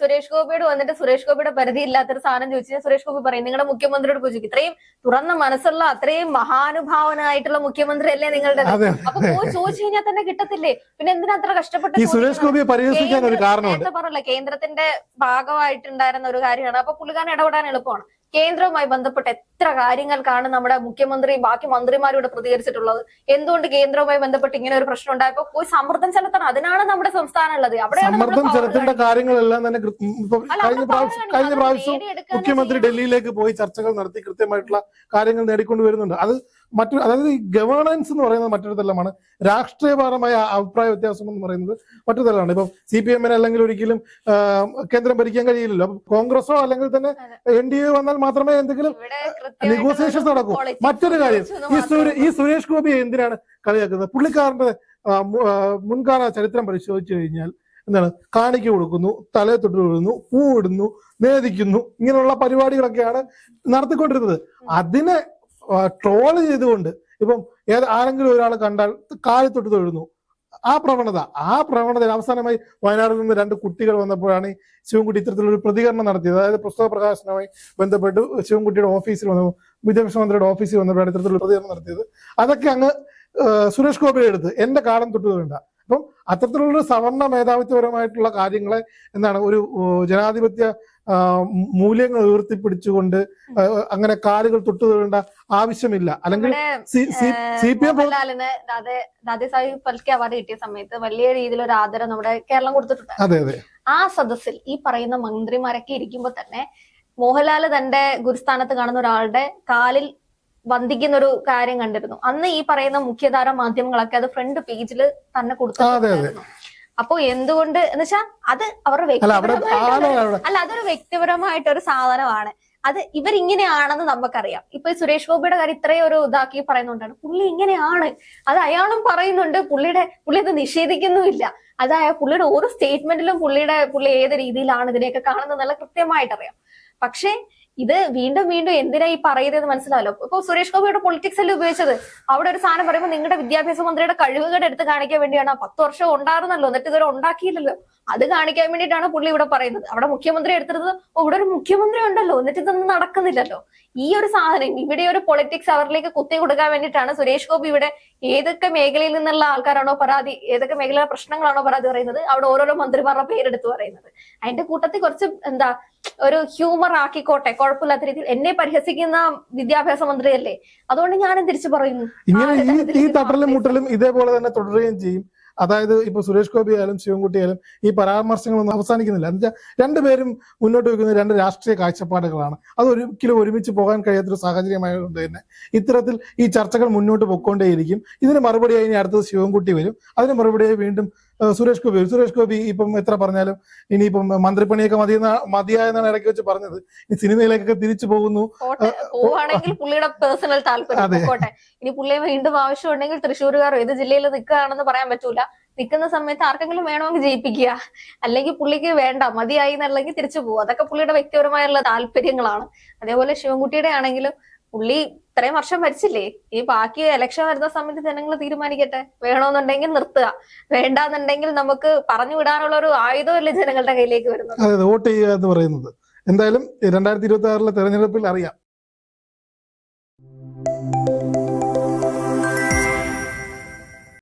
സുരേഷ് ഗോപിയോട് വന്നിട്ട് സുരേഷ് ഗോപിയുടെ പരിധി ഇല്ലാത്തൊരു സാധനം ചോദിച്ചാൽ സുരേഷ് ഗോപി പറയും നിങ്ങളുടെ മുഖ്യമന്ത്രിയോട് ചോദിക്കും. ഇത്രയും തുറന്ന മനസ്സുള്ള അത്രയും മഹാനുഭാവനായിട്ടുള്ള മുഖ്യമന്ത്രി അല്ലേ നിങ്ങളുടെ അപ്പൊ ചോദിച്ചു കഴിഞ്ഞാൽ തന്നെ കിട്ടത്തില്ലേ? പിന്നെ എന്തിനാ അത്ര കഷ്ടപ്പെട്ട് സുരേഷ് ഗോപിയെ പരിഹസിക്കാൻ ഒരു കാരണമുണ്ട്. പറഞ്ഞല്ലോ കേന്ദ്രത്തിന്റെ ഭാഗമായിട്ടുണ്ടായിരുന്ന ഒരു കാര്യമാണ്. അപ്പൊ പുള്ളിക്കാരൻ ഇടപെടാൻ എളുപ്പമാണ്. കേന്ദ്രവുമായി ബന്ധപ്പെട്ട് എത്ര കാര്യങ്ങൾക്കാണ് നമ്മുടെ മുഖ്യമന്ത്രി ബാക്കി മന്ത്രിമാരോട് പ്രതികരിച്ചിട്ടുള്ളത്? എന്തുകൊണ്ട് കേന്ദ്രവുമായി ബന്ധപ്പെട്ട് ഇങ്ങനെ ഒരു പ്രശ്നം ഉണ്ടായപ്പോ പോയി സമ്മർദ്ദം ചെലുത്തണം? അതിനാണ് നമ്മുടെ സംസ്ഥാനം ഉള്ളത്. സമ്മർദ്ദം ചെലുത്തേണ്ട കാര്യങ്ങളെല്ലാം തന്നെ കഴിഞ്ഞ പ്രാവശ്യം മുഖ്യമന്ത്രി ഡൽഹിയിലേക്ക് പോയി ചർച്ചകൾ നടത്തി കൃത്യമായിട്ടുള്ള കാര്യങ്ങൾ നേടിക്കൊണ്ട് വരുന്നുണ്ട്. അത് മറ്റു അതായത് ഈ ഗവേണൻസ് എന്ന് പറയുന്നത് മറ്റൊരു തലമാണ്. രാഷ്ട്രീയപരമായ അഭിപ്രായ വ്യത്യാസം എന്ന് പറയുന്നത് മറ്റൊരു തലമാണ്. ഇപ്പം സി പി എമ്മിന് അല്ലെങ്കിൽ ഒരിക്കലും കേന്ദ്രം ഭരിക്കാൻ കഴിയില്ലല്ലോ. അപ്പം കോൺഗ്രസോ അല്ലെങ്കിൽ തന്നെ എൻ ഡി എ വന്നാൽ മാത്രമേ എന്തെങ്കിലും നെഗോസിയേഷൻസ് നടക്കൂ. മറ്റൊരു കാര്യം ഈ ഈ സുരേഷ് ഗോപി എന്തിനാണ് കളിയാക്കുന്നത്? പുള്ളിക്കാരന്റെ മുൻകാല ചരിത്രം പരിശോധിച്ചു കഴിഞ്ഞാൽ എന്താണ്? കാണിക്ക കൊടുക്കുന്നു തലയെ തൊട്ട് വിടുന്നു പൂ ഇടുന്നു നേദിക്കുന്നു ഇങ്ങനെയുള്ള പരിപാടികളൊക്കെയാണ് നടത്തിക്കൊണ്ടിരുന്നത്. അതിനെ ട്രോൾ ചെയ്തുകൊണ്ട് ഇപ്പം ഏത് ആരെങ്കിലും ഒരാൾ കണ്ടാൽ കാലി തൊട്ട് തൊഴുന്നു. ആ പ്രവണത ആ പ്രവണത അവസാനമായി വയനാട്ടിൽ നിന്ന് രണ്ട് കുട്ടികൾ വന്നപ്പോഴാണ് ശിവൻകുട്ടി ഇത്തരത്തിലൊരു പ്രതികരണം നടത്തിയത്. അതായത് പുസ്തക പ്രകാശനവുമായി ബന്ധപ്പെട്ട് ശിവൻകുട്ടിയുടെ ഓഫീസിൽ വന്നു വിദ്യാഭ്യാസ മന്ത്രിയുടെ ഓഫീസിൽ വന്നപ്പോഴാണ് ഇത്തരത്തിലുള്ള പ്രതികരണം നടത്തിയത്. അതൊക്കെ അങ്ങ് സുരേഷ് ഗോപിയുടെ അടുത്ത് എന്റെ കാലം തൊട്ട് വേണ്ട അപ്പം അത്തരത്തിലുള്ള സവർണ മേധാവിത്വപരമായിട്ടുള്ള കാര്യങ്ങളെ എന്താണ് ഒരു ജനാധിപത്യ മൂല്യങ്ങൾ ഉയർത്തിപ്പിടിച്ചുകൊണ്ട് അങ്ങനെ കാലുകൾ തൊട്ടുതൊഴേണ്ട ആവശ്യമില്ല. അല്ലെങ്കിൽ C- P M Saheb Phalke award കിട്ടിയ സമയത്ത് വലിയ രീതിയിൽ ഒരു ആദരം നമ്മുടെ കേരളം കൊടുത്തിട്ടുണ്ട്. അതെ അതെ. ആ സദസ്സിൽ ഈ പറയുന്ന മന്ത്രിമാരൊക്കെ ഇരിക്കുമ്പോ തന്നെ മോഹൻലാൽ തന്റെ ഗുരുസ്ഥാനത്ത് കാണുന്ന ഒരാളുടെ കാലിൽ വന്ദിക്കുന്ന ഒരു കാര്യം കണ്ടിരുന്നു. അന്ന് ഈ പറയുന്ന മുഖ്യധാര മാധ്യമങ്ങളൊക്കെ അത് ഫ്രണ്ട് പേജിൽ തന്നെ കൊടുത്തു അപ്പൊ എന്തുകൊണ്ട് എന്ന് വെച്ചാൽ അത് അവരുടെ അല്ല അതൊരു വ്യക്തിപരമായിട്ട് ഒരു സാധനമാണ്. അത് ഇവരിങ്ങനെയാണെന്ന് നമുക്കറിയാം. ഇപ്പൊ സുരേഷ് ഗോപിയുടെ കാര്യം ഇത്രയും ഒരു ഇതാക്കി പറയുന്നുണ്ടാണ്. പുള്ളി ഇങ്ങനെയാണ്. അത് അയാളും പറയുന്നുണ്ട്. പുള്ളിയുടെ പുള്ളി അത് നിഷേധിക്കുന്നുമില്ല. അതായ പുള്ളിയുടെ ഓരോ സ്റ്റേറ്റ്മെന്റിലും പുള്ളിയുടെ പുള്ളി ഏത് രീതിയിലാണ് ഇതിനെയൊക്കെ കാണുന്നത് എന്നുള്ള കൃത്യമായിട്ട് അറിയാം പക്ഷേ ഇത് വീണ്ടും വീണ്ടും എന്തിനാ ഈ പറയുന്നത് മനസ്സിലാവല്ലോ. ഇപ്പൊ സുരേഷ് ഗോപിയുടെ പൊളിറ്റിക്സ് അല്ലേ ഉപയോഗിച്ചത്? അവിടെ ഒരു സാധനം പറയുമ്പോൾ നിങ്ങളുടെ വിദ്യാഭ്യാസ മന്ത്രിയുടെ കഴിവുകൾ എടുത്ത് കാണിക്കാൻ വേണ്ടിയാണ് പത്ത് വർഷം ഉണ്ടായിരുന്നല്ലോ. എന്നിട്ട് ഇതുവരെ ഉണ്ടാക്കിയില്ലല്ലോ. അത് കാണിക്കാൻ വേണ്ടിയിട്ടാണ് പുള്ളി ഇവിടെ പറയുന്നത്. അവിടെ മുഖ്യമന്ത്രി എടുത്തിരുന്നത് "ഓ, ഇവിടെ ഒരു മുഖ്യമന്ത്രി ഉണ്ടല്ലോ എന്നിട്ട് ഇതൊന്നും നടക്കുന്നില്ലല്ലോ. ഈ ഒരു സാധനം ഇവിടെ ഒരു പൊളിറ്റിക്സ് അവരിലേക്ക് കുത്തി കൊടുക്കാൻ വേണ്ടിയിട്ടാണ് സുരേഷ് ഗോപി ഇവിടെ ഏതൊക്കെ മേഖലയിൽ നിന്നുള്ള ആൾക്കാരാണോ പരാതി ഏതൊക്കെ മേഖലയിലെ പ്രശ്നങ്ങളാണോ പരാതി പറയുന്നത് അവിടെ ഓരോരോ മന്ത്രിമാരുടെ പേരെടുത്ത് പറയുന്നത്. അതിന്റെ കൂട്ടത്തിൽ കുറച്ച് എന്താ ഒരു ഹ്യൂമർ ആക്കിക്കോട്ടെ കുഴപ്പമില്ലാത്ത രീതിയിൽ. എന്നെ പരിഹസിക്കുന്ന വിദ്യാഭ്യാസ മന്ത്രിയല്ലേ? അതുകൊണ്ട് ഞാനും തിരിച്ചു പറയുന്നു? ഇങ്ങനെ ഈ തട്ടലും മുട്ടലും ഇതേപോലെ തന്നെ തുടരുകയും ചെയ്യും. അതായത് ഇപ്പൊ സുരേഷ് ഗോപി ആയാലും ശിവൻകുട്ടി ആയാലും ഈ പരാമർശങ്ങളൊന്നും അവസാനിക്കുന്നില്ല. എന്ന് വെച്ചാൽ രണ്ടുപേരും മുന്നോട്ട് വെക്കുന്ന രണ്ട് രാഷ്ട്രീയ കാഴ്ചപ്പാടുകളാണ്. അത് ഒരിക്കലും ഒരുമിച്ച് പോകാൻ കഴിയാത്തൊരു സാഹചര്യമായതുകൊണ്ട് തന്നെ ഇത്തരത്തിൽ ഈ ചർച്ചകൾ മുന്നോട്ട് പൊക്കോണ്ടേയിരിക്കും ഇതിന് മറുപടിയായി ഇനി അടുത്തത് ശിവൻകുട്ടി വരും. അതിന് മറുപടിയായി വീണ്ടും സുരേഷ് ഗോപി സുരേഷ് ഗോപി ഇപ്പം എത്ര പറഞ്ഞാലും ഇനിയിപ്പം മന്ത്രിപ്പണിയൊക്കെ മതിയെന്ന മതിയായെന്നാണ് ഇടയ്ക്ക് വെച്ച് പറഞ്ഞത്. ഈ സിനിമയിലേക്കൊക്കെ തിരിച്ചു പോകുന്നു. പോവാണെങ്കിൽ പുള്ളിയുടെ പേഴ്സണൽ താല്പര്യം ഇനി പുള്ളിയെ വീണ്ടും ആവശ്യമുണ്ടെങ്കിൽ തൃശ്ശൂരുകാർ ഏത് ജില്ലയിൽ നിൽക്കുകയാണെന്ന് പറയാൻ പറ്റൂല. നിൽക്കുന്ന സമയത്ത് ആർക്കെങ്കിലും വേണമെങ്കിൽ ജയിപ്പിക്കുക. അല്ലെങ്കിൽ പുള്ളിക്ക് വേണ്ട മതിയായി എന്നല്ലെങ്കിൽ തിരിച്ചു പോകും അതൊക്കെ പുള്ളിയുടെ വ്യക്തിപരമായുള്ള താല്പര്യങ്ങളാണ്. അതേപോലെ ശിവൻകുട്ടിയുടെ ആണെങ്കിലും പുള്ളി ഇത്രയും വർഷം ഭരിച്ചില്ലേ? ഈ ബാക്കി ഇലക്ഷൻ വരുന്ന സമയത്ത് ജനങ്ങൾ തീരുമാനിക്കട്ടെ? വേണമെന്നുണ്ടെങ്കിൽ നിർത്തുക. വേണ്ടാന്നുണ്ടെങ്കിൽ നമുക്ക് പറഞ്ഞു വിടാനുള്ള ഒരു ആയുധമല്ലേ ജനങ്ങളുടെ കയ്യിലേക്ക് വരുന്നത്? വോട്ട് ചെയ്യുക എന്ന് പറയുന്നത്. എന്തായാലും രണ്ടായിരത്തി ഇരുപത്തി ആറിലെ തെരഞ്ഞെടുപ്പിൽ അറിയാം.